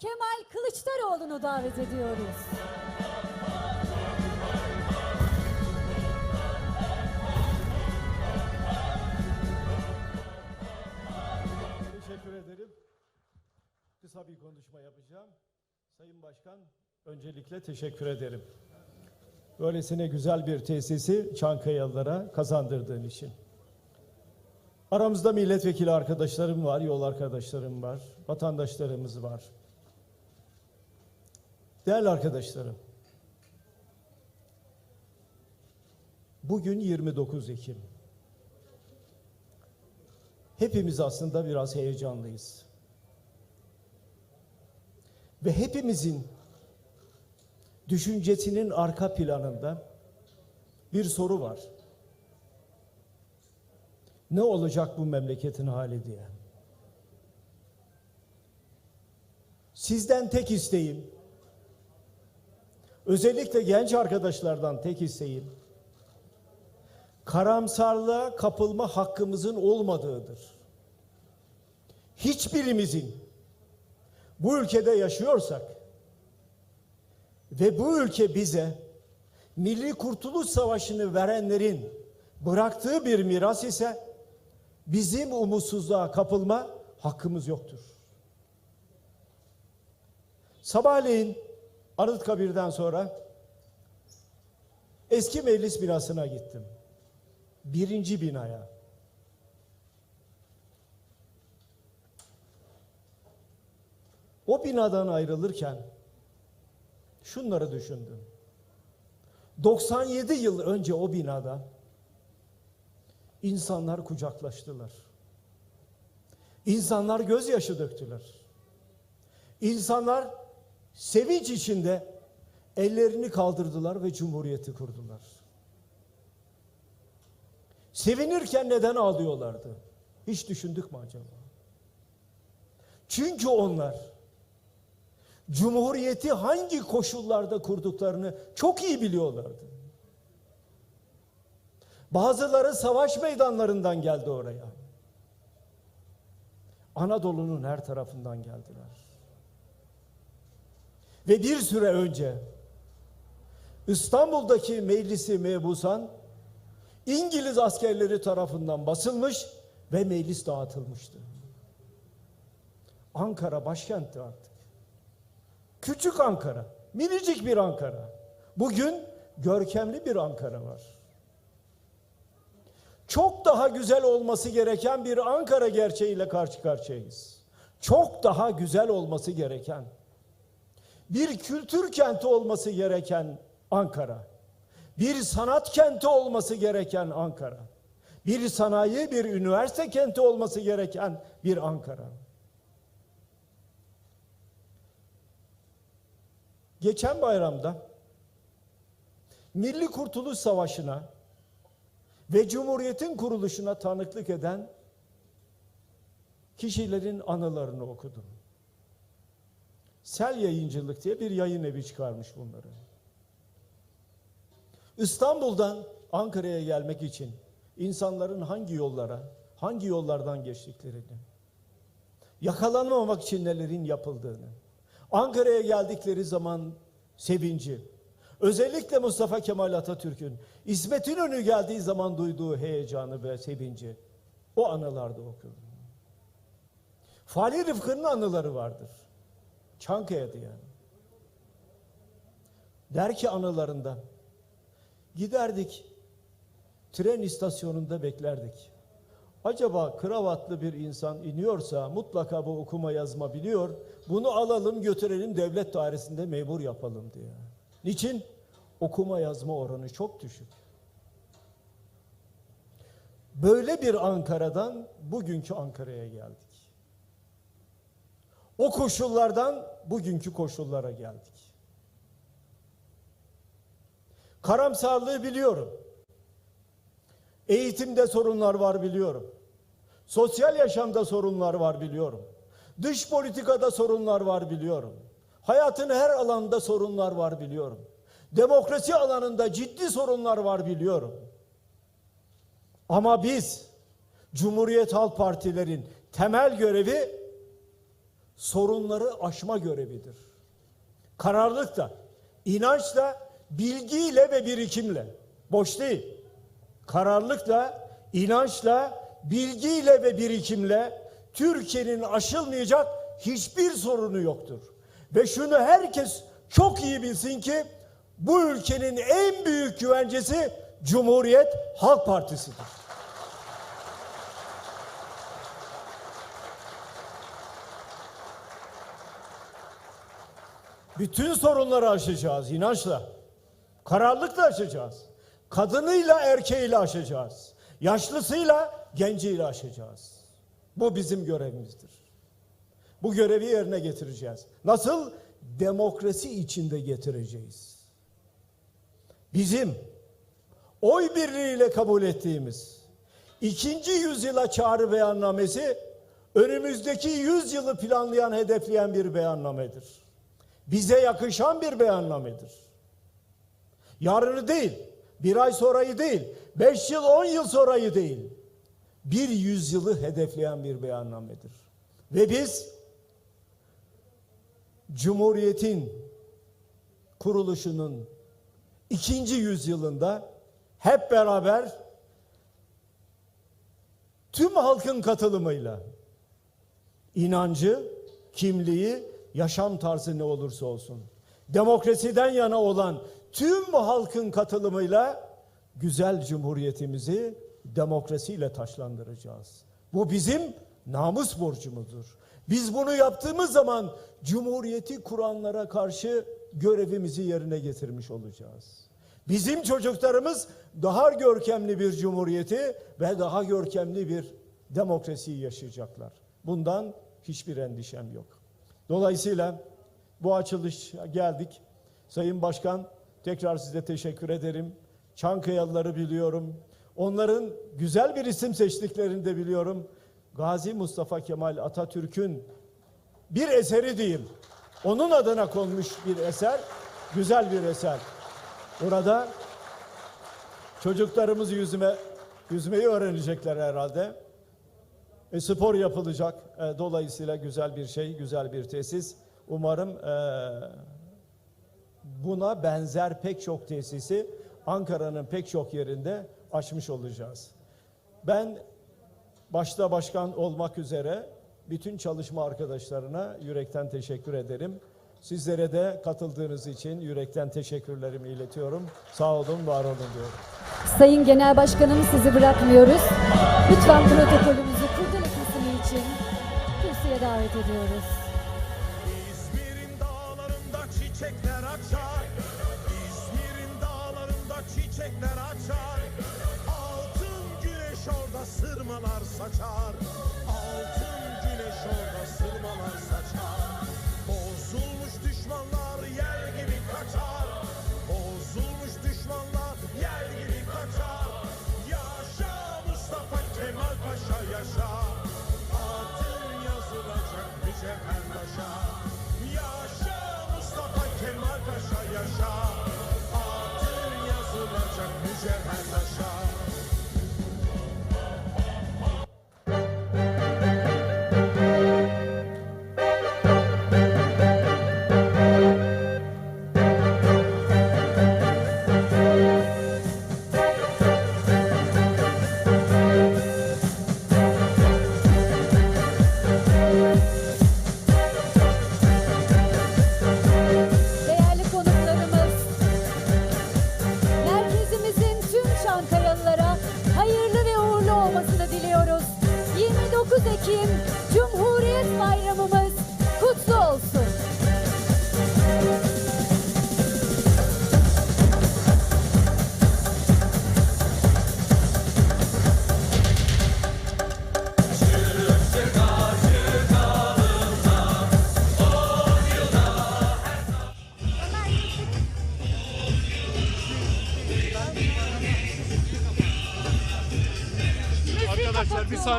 Kemal Kılıçdaroğlu'nu davet ediyoruz. Teşekkür ederim. Kısa bir konuşma yapacağım. Sayın Başkan, öncelikle teşekkür ederim. Böylesine güzel bir tesisi Çankayalılara kazandırdığın için. Aramızda milletvekili arkadaşlarım var, yol arkadaşlarım var, vatandaşlarımız var. Değerli arkadaşlarım, bugün 29 Ekim. Hepimiz aslında biraz heyecanlıyız. Ve hepimizin düşüncesinin arka planında bir soru var. Ne olacak bu memleketin hali diye. Sizden tek isteğim, özellikle genç arkadaşlardan tek isteğim, karamsarlığa kapılma hakkımızın olmadığıdır. Hiçbirimizin bu ülkede yaşıyorsak ve bu ülke bize Milli Kurtuluş Savaşı'nı verenlerin bıraktığı bir miras ise bizim umutsuzluğa kapılma hakkımız yoktur. Sabahleyin Anıtkabir'den sonra eski meclis binasına gittim birinci binaya. O binadan ayrılırken şunları düşündüm. 97 yıl önce o binada insanlar kucaklaştılar. İnsanlar gözyaşı döktüler. İnsanlar sevinç içinde ellerini kaldırdılar ve cumhuriyeti kurdular. Sevinirken neden ağlıyorlardı? Hiç düşündük mü acaba? Çünkü onlar Cumhuriyeti hangi koşullarda kurduklarını çok iyi biliyorlardı. Bazıları savaş meydanlarından geldi oraya. Anadolu'nun her tarafından geldiler. Ve bir süre önce İstanbul'daki meclisi mebusan İngiliz askerleri tarafından basılmış ve meclis dağıtılmıştı. Ankara başkentti artık. Küçük Ankara, minicik bir Ankara. Bugün görkemli bir Ankara var. Çok daha güzel olması gereken bir Ankara gerçeğiyle karşı karşıyayız. Çok daha güzel olması gereken, bir kültür kenti olması gereken Ankara bir sanat kenti olması gereken Ankara. Bir sanayi, bir üniversite kenti olması gereken bir Ankara. Geçen bayramda Milli Kurtuluş Savaşı'na ve Cumhuriyet'in kuruluşuna tanıklık eden kişilerin anılarını okudum. Sel Yayıncılık diye bir yayın evi çıkarmış bunları. İstanbul'dan Ankara'ya gelmek için insanların hangi yollara, hangi yollardan geçtiklerini, yakalanmamak için nelerin yapıldığını, Ankara'ya geldikleri zaman sevinci, özellikle Mustafa Kemal Atatürk'ün İsmet İnönü geldiği zaman duyduğu heyecanı ve sevinci o anılarda okudum. Fahri Rıfkı'nın anıları vardır. Çankaya'da yani. Der ki anılarında Giderdik, tren istasyonunda beklerdik. Acaba kravatlı bir insan iniyorsa mutlaka bu okuma yazma biliyor. Bunu alalım götürelim devlet dairesinde memur yapalım diye. Niçin? Okuma yazma oranı çok düşük. Böyle bir Ankara'dan bugünkü Ankara'ya geldik. O koşullardan bugünkü koşullara geldik. Karamsarlığı biliyorum. Eğitimde sorunlar var biliyorum. Sosyal yaşamda sorunlar var biliyorum. Dış politikada sorunlar var biliyorum. Hayatın her alanında sorunlar var biliyorum. Demokrasi alanında ciddi sorunlar var biliyorum. Ama biz Cumhuriyet Halk Partilerin temel görevi sorunları aşma görevidir. Kararlılık da, inanç da, bilgiyle ve birikimle. Boş değil. Kararlılıkla, inançla, bilgiyle ve birikimle Türkiye'nin aşılmayacak hiçbir sorunu yoktur. Ve şunu herkes çok iyi bilsin ki bu ülkenin en büyük güvencesi Cumhuriyet Halk Partisi'dir. Bütün sorunları aşacağız inançla. Kararlılıkla aşacağız. Kadınıyla erkeğiyle aşacağız. Yaşlısıyla genciyle aşacağız. Bu bizim görevimizdir. Bu görevi yerine getireceğiz. Nasıl? Demokrasi içinde getireceğiz. Bizim oy birliğiyle kabul ettiğimiz ikinci yüzyıla çağrı beyannamesi önümüzdeki yüzyılı planlayan, hedefleyen bir beyannamedir. Bize yakışan bir beyannamedir. Yarını değil, bir ay sonrayı değil, beş yıl, on yıl sonrayı değil, bir yüzyılı hedefleyen bir beyannamedir. Ve biz Cumhuriyet'in kuruluşunun ikinci yüzyılında hep beraber tüm halkın katılımıyla inancı, kimliği, yaşam tarzı ne olursa olsun. Demokrasiden yana olan tüm halkın katılımıyla güzel cumhuriyetimizi demokrasiyle taşlandıracağız. Bu bizim namus borcumuzdur. Biz bunu yaptığımız zaman cumhuriyeti kuranlara karşı görevimizi yerine getirmiş olacağız. Bizim çocuklarımız daha görkemli bir cumhuriyeti ve daha görkemli bir demokrasiyi yaşayacaklar. Bundan hiçbir endişem yok. Dolayısıyla bu açılış geldik. Sayın Başkan tekrar size teşekkür ederim. Çankaya,lıları biliyorum. Onların güzel bir isim seçtiklerini de biliyorum. Gazi Mustafa Kemal Atatürk'ün bir eseri değil. Onun adına konmuş bir eser. Güzel bir eser. Burada çocuklarımız yüzme yüzmeyi öğrenecekler herhalde. E, spor yapılacak. E, dolayısıyla güzel bir şey, güzel bir tesis. Umarım e, buna benzer pek çok tesisi Ankara'nın pek çok yerinde açmış olacağız. Ben başta başkan olmak üzere bütün çalışma arkadaşlarına yürekten teşekkür ederim. Sizlere de katıldığınız için yürekten teşekkürlerimi iletiyorum. Sağ olun, var olun diyorum. Sayın Genel Başkanım sizi bırakmıyoruz. Lütfen protokolümüzü davet ediyoruz. İzmir'in dağlarında çiçekler açar. İzmir'in dağlarında çiçekler açar. Altın güneş orada sırmalar saçar. Altın güneş orada sırmalar saçar. 29 Ekim Cumhuriyet Bayramımız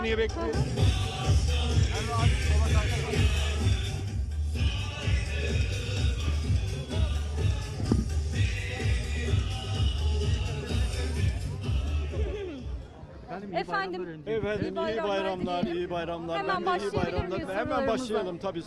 saniye bekleyin. Efendim, Efendim iyi bayramlar iyi bayramlar. Hemen Ben de iyi başlayabilir bayramlar. miyiz Hemen sorularımıza? başlayalım tabii.